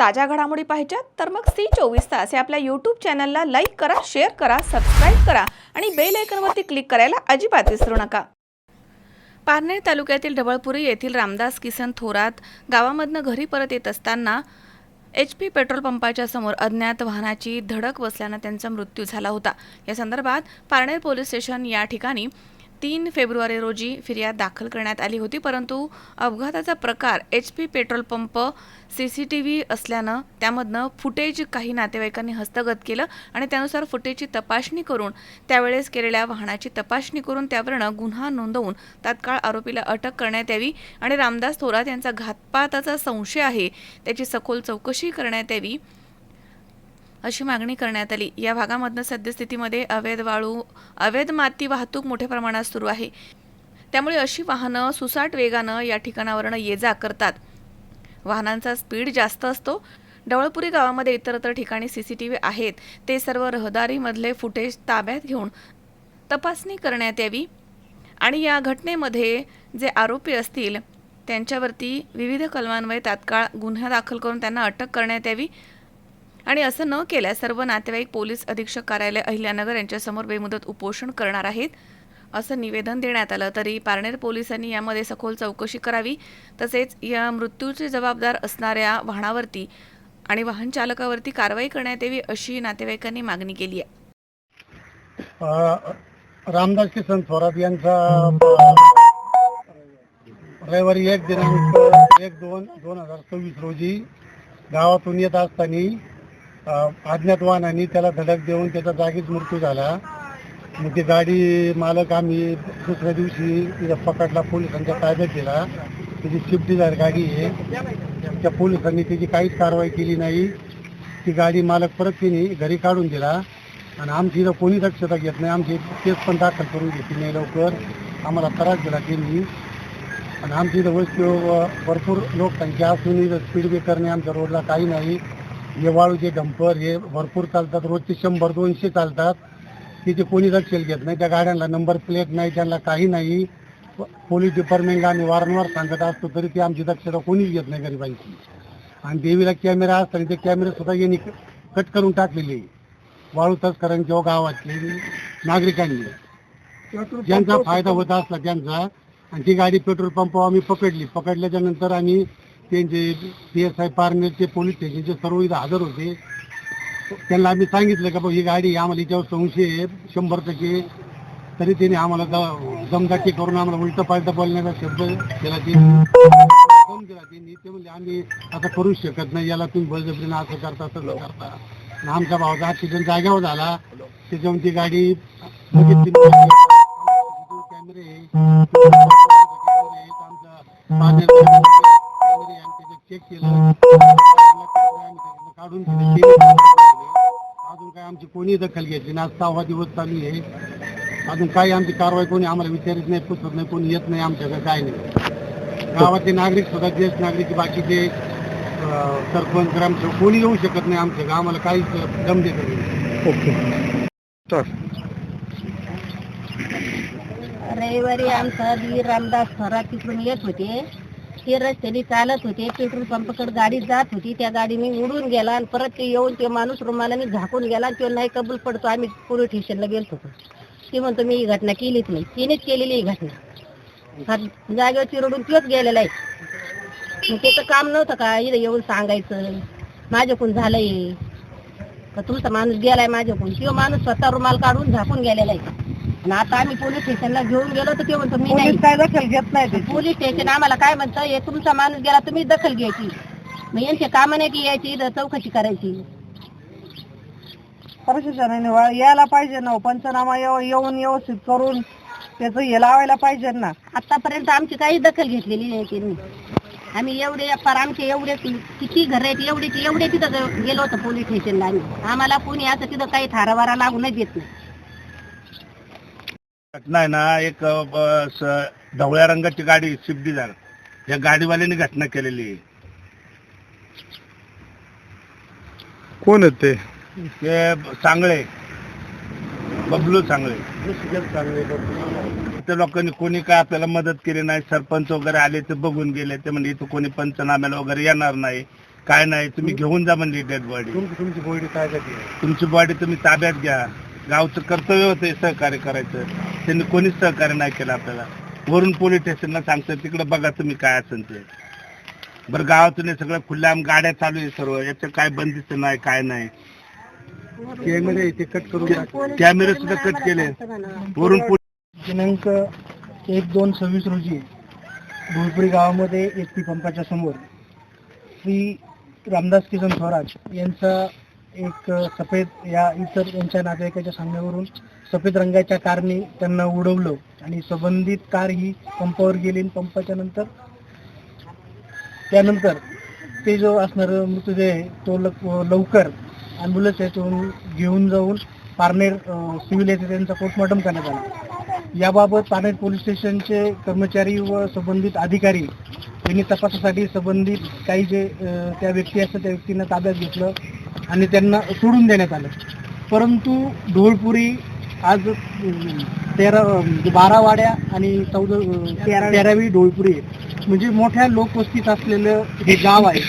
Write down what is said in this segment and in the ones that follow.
ताज्या घडामोडी पाहिजेत तर मग सी चोवीस तास या आपल्या यूट्यूब चॅनलला लाईक करा शेअर करा सबस्क्राईब करा आणि बेल आयकनवरती क्लिक करायला अजिबात विसरू नका. पारनेर तालुक्यातील ढवळपुरी येथील रामदास किसन थोरात गावामधनं घरी परत येत असताना एच पी पेट्रोल पंपाच्या समोर अज्ञात वाहनाची धडक बसल्यानं त्यांचा मृत्यू झाला होता. या संदर्भात पारनेर पोलीस स्टेशन या ठिकाणी तीन फेब्रुवारी रोजी फिर्याद दाखल करण्यात आली होती परंतु अपघाताचा प्रकार H P petrol pump C C T V असल्यानं त्यामधनं फुटेज काही नातेवाईकांनी हस्तगत केलं आणि त्यानुसार फुटेजची तपासणी करून त्यावेळेस केलेल्या वाहनाची तपासणी करून त्यावरनं गुन्हा नोंदवून तात्काळ आरोपीला अटक करण्यात यावी आणि रामदास थोरात यांचा घातपाताचा संशय आहे त्याची सखोल चौकशी करण्यात यावी. अशी मागणी करण्यात आली. या भागामधनं सद्यस्थितीमध्ये अवैध वाळू अवैध माती वाहतूक मोठ्या प्रमाणात सुरू आहे. त्यामुळे अशी वाहनं सुसाट वेगानं या ठिकाणावरनं ये जा करतात. वाहनांचा स्पीड जास्त असतो. डवळपुरी गावामध्ये इतरत्र ठिकाणी सी सी टी व्ही आहेत. ते सर्व रहदारीमधले फुटेज ताब्यात घेऊन तपासणी करण्यात यावी. आणि या घटनेमध्ये जे आरोपी असतील त्यांच्यावरती विविध कलमान्वये तात्काळ गुन्हा दाखल करून त्यांना अटक करण्यात यावी. आणि असं न केल्यास सर्व नातेवाईक पोलीस अधीक्षक कार्यालय अहिल्यानगर यांच्यासमोर बेमुदत उपोषण करणार आहेत. असं निवेदन देण्यात आलं तरी पारनेर पोलिसांनी यामध्ये सखोल चौकशी करावी. तसेच या मृत्यूचे जबाबदार असणाऱ्या वाहनावरती आणि वाहन चालकावरती कारवाई करण्यात यावी अशी नातेवाईकांनी मागणी केली आहे. रामदास किसन थोरात यांचा रविवारी एक दिनांक एक दोन दोन हजार सव्वीस रोजी गावातून येत असताना अज्ञात वाहनाने त्याला धडक देऊन त्याचा जागीच मृत्यू झाला. मग ती गाडी मालक आम्ही दुसऱ्या दिवशी इथं पकडला पोलिसांच्या ताब्यात दिला. त्याची स्विफ्ट डिझायर गाडी आहे. त्या पोलिसांनी त्याची काहीच कारवाई केली नाही. ती गाडी मालक परत तिने घरी काढून दिला. आणि आमची इथं कोणी दक्षता घेत नाही. आमची केस पण दाखल करून घेतली नाही लवकर. आम्हाला त्रास दिला त्यांनी. आणि आमची इथं वस्तू भरपूर लोकसंख्या असून इथं स्पीड ब्रेकरने आमच्या रोडला काही नाही. हे वाळूचे डंपर हे भरपूर चालतात. रोजचे शंभर दोनशे चालतात. तिथे कोणी दक्षल घेत नाही त्या गाड्यांना नंबर प्लेट नाही त्यांना काही नाही. पोलीस डिपार्टमेंटला आम्ही वारंवार सांगत असतो तरी ती आमची दक्षता कोणीच घेत नाही गरिबांची. आणि देवीला कॅमेरा असताना ते कॅमेरे सुद्धा यांनी कट करून टाकलेले. वाळू तस्करांच्या गावातले नागरिकांनी. ज्यांचा फायदा होत असला त्यांचा आणि ती गाडी पेट्रोल पंप आम्ही पकडली. पकडल्याच्या नंतर आम्ही त्यांचे पी एस आय पारनेरचे पोलीस स्टेशनचे सर्व इथं हजर होते. त्यांना आम्ही सांगितलं का बघ ही गाडी आम्हाला हिच्यावर संशय आहे शंभर टक्के. तरी त्यांनी आम्हाला दमदाटी करून आम्हाला उलट पालट बोलण्याचा शब्द केला फोन केला त्यांनी. ते म्हणजे आम्ही असं करू शकत नाही याला तुम्ही बळजबरीनं असं करता तसं करता. आमच्या भावाचा ऍक्सिडेंट जाग्यावर झाला त्याच्यावर ती गाडी कॅमेरे कॅमेरे चेक केलं. काढून. अजून काय आमची कोणी दखल घेतली ना आज सहावा दिवस चालू आहे. अजून काही आमची कारवाई कोणी आम्हाला विचारित नाही पुसत नाही कोणी येत नाही आमच्याकडे काय नाही. गावातले नागरिक सुद्धा ज्येष्ठ नागरिक बाकीचे सरपंच ग्रामसेवक कोणी येऊ शकत नाही आमच्या आम्हाला काहीच दम देत नाही. ओके. तर? रविवारी आमचा वीर रामदास थोरात तिकडून येत होते. हे रस्त्याने चालत होते पेट्रोल पंपाकडे गाडी जात होती त्या गाडीने उडून गेला आणि परत ते येऊन ते माणूस रुमालाने झाकून गेला आणि तो नाही कबूल पडतो. आम्ही पोलीस स्टेशनला गेलो होतो ते म्हणतो मी ही घटना केलीच नाही. तिनेच केलेली ही घटना. जागेवर चिरडून तोच गेलेला आहे. त्याचं काम नव्हतं का? इथं येऊन सांगायचं माझ्याकडून झालंय. का तुमचा माणूस गेलाय माझ्याकडून? किंवा माणूस स्वतः रुमाल काढून झाकून गेलेला आहे. आणि आता आम्ही पोलीस स्टेशनला घेऊन गेलो तर ते म्हणतो मी नाही. काय दखल घेत नाही पोलीस स्टेशन आम्हाला काय म्हणतं हे तुमचा माणूस गेला तुम्ही दखल घ्यायची. मग यांचे काम नाही की यायची इथं चौकशी करायची. प्रशासनाने वा- यायला पाहिजे ना पंचनामा येऊ- येऊन व्यवस्थित करून त्याचं हे लावायला पाहिजे ना. आतापर्यंत आमची काही दखल घेतलेली नाही त्यांनी. आम्ही एवढे फार आमचे एवढे किती घर आहेत एवढे एवढे तिथं ग- गेलो होतो पोलीस स्टेशनला आम्ही. आम्हाला कोणी असं तिथं काही थारावारा लागू नाही देत नाही. घटना आहे ना एक अ, ब- स- ढवळ्या रंगाची गाडी स्विफ्ट डिझायर या गाडीवाल्याने घटना केलेली आहे. कोण आहेत ते? सांगळे. बबलू सांगळे. त्या लोकांनी कोणी काय आपल्याला मदत केली नाही सरपंच वगैरे आले ते बघून गेले ते म्हणजे इथं कोणी पंचनाम्याला वगैरे येणार नाही काय नाही तुम्ही घेऊन जा म्हणली डेड बॉडी तुमची तुमची बॉडी काय जाते तुमची बॉडी तुम्ही ताब्यात घ्या. गावचं कर्तव्य होतं सहकार्य करायचं. त्यांनी कोणीच सहकार्य नाही केलं आपल्याला. वरून पोलीस स्टेशनला सांगतात तिकडे बघा तुम्ही काय असेल ते. बरं गावातून हे सगळं खुल्लाम गाड्या चालू आहे सर्व याचं काय बंदिस्त नाही काय नाही. कॅमेरे ते कट करून. कॅमेरे सुद्धा कट केले. वरून पोलीस दिनांक एक दोन सव्वीस रोजी भोजपुरी गावामध्ये एस पी पंपाच्या समोर श्री रामदास किसन स्वराज यांचा एक सफेद या इतर यांच्या नातेवाईकाच्या सांगण्यावरून सफेद रंगाच्या कारने त्यांना उडवलं आणि संबंधित कार ही पंपावर गेली आणि पंपाच्या नंतर त्यानंतर ते जो असणार मृतदेह आहे तो लवकर ॲम्ब्युलन्स यातून घेऊन जाऊन पारनेर सिव्हिल येथे त्यांचा पोस्टमॉर्टम करण्यात आला. याबाबत पारनेर पोलीस स्टेशनचे कर्मचारी व संबंधित अधिकारी यांनी तपासासाठी संबंधित काही जे त्या व्यक्ती असतात त्या व्यक्तींना ताब्यात घेतलं. आणि त्यांना सोडून देण्यात आलं. परंतु ढोळपुरी आज तेरा म्हणजे बारा वाड्या आणि चौदा तेरावी. ढोळपुरी आहे. म्हणजे मोठ्या लोकवस्तीत असलेलं हे गाव आहे.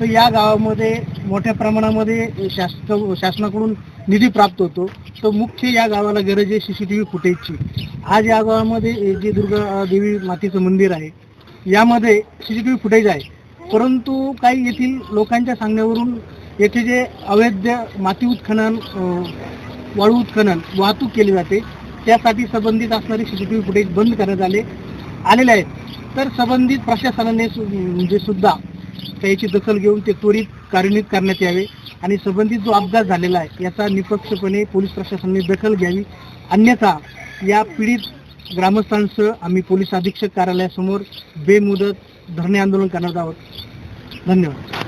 तर या गावामध्ये मोठ्या प्रमाणामध्ये शासन शासनाकडून निधी प्राप्त होतो. तर मुख्य या गावाला गरज आहे सीसीटीव्ही फुटेजची आज या गावामध्ये जे दुर्गा देवी मातेचं मंदिर आहे यामध्ये सीसीटीव्ही फुटेज आहे. परंतु काही येथील लोकांच्या सांगण्यावरून येथे जे अवैध माती उत्खनन वाळू उत्खनन वाहतूक केली जाते त्यासाठी संबंधित असणारे सीसीटीव्ही फुटेज बंद करण्यात आले आलेले आहेत. तर संबंधित प्रशासनाने सु- म्हणजे सुद्धा त्याची दखल घेऊन ते त्वरित कार्यान्वित करण्यात यावे आणि संबंधित जो अपघात झालेला आहे याचा निपक्षपणे पोलीस प्रशासनाने दखल घ्यावी. अन्यथा या पीडित ग्रामस्थांसह आम्ही पोलीस अधीक्षक कार्यालयासमोर बेमुदत धरणे आंदोलन करणार आहोत. धन्यवाद.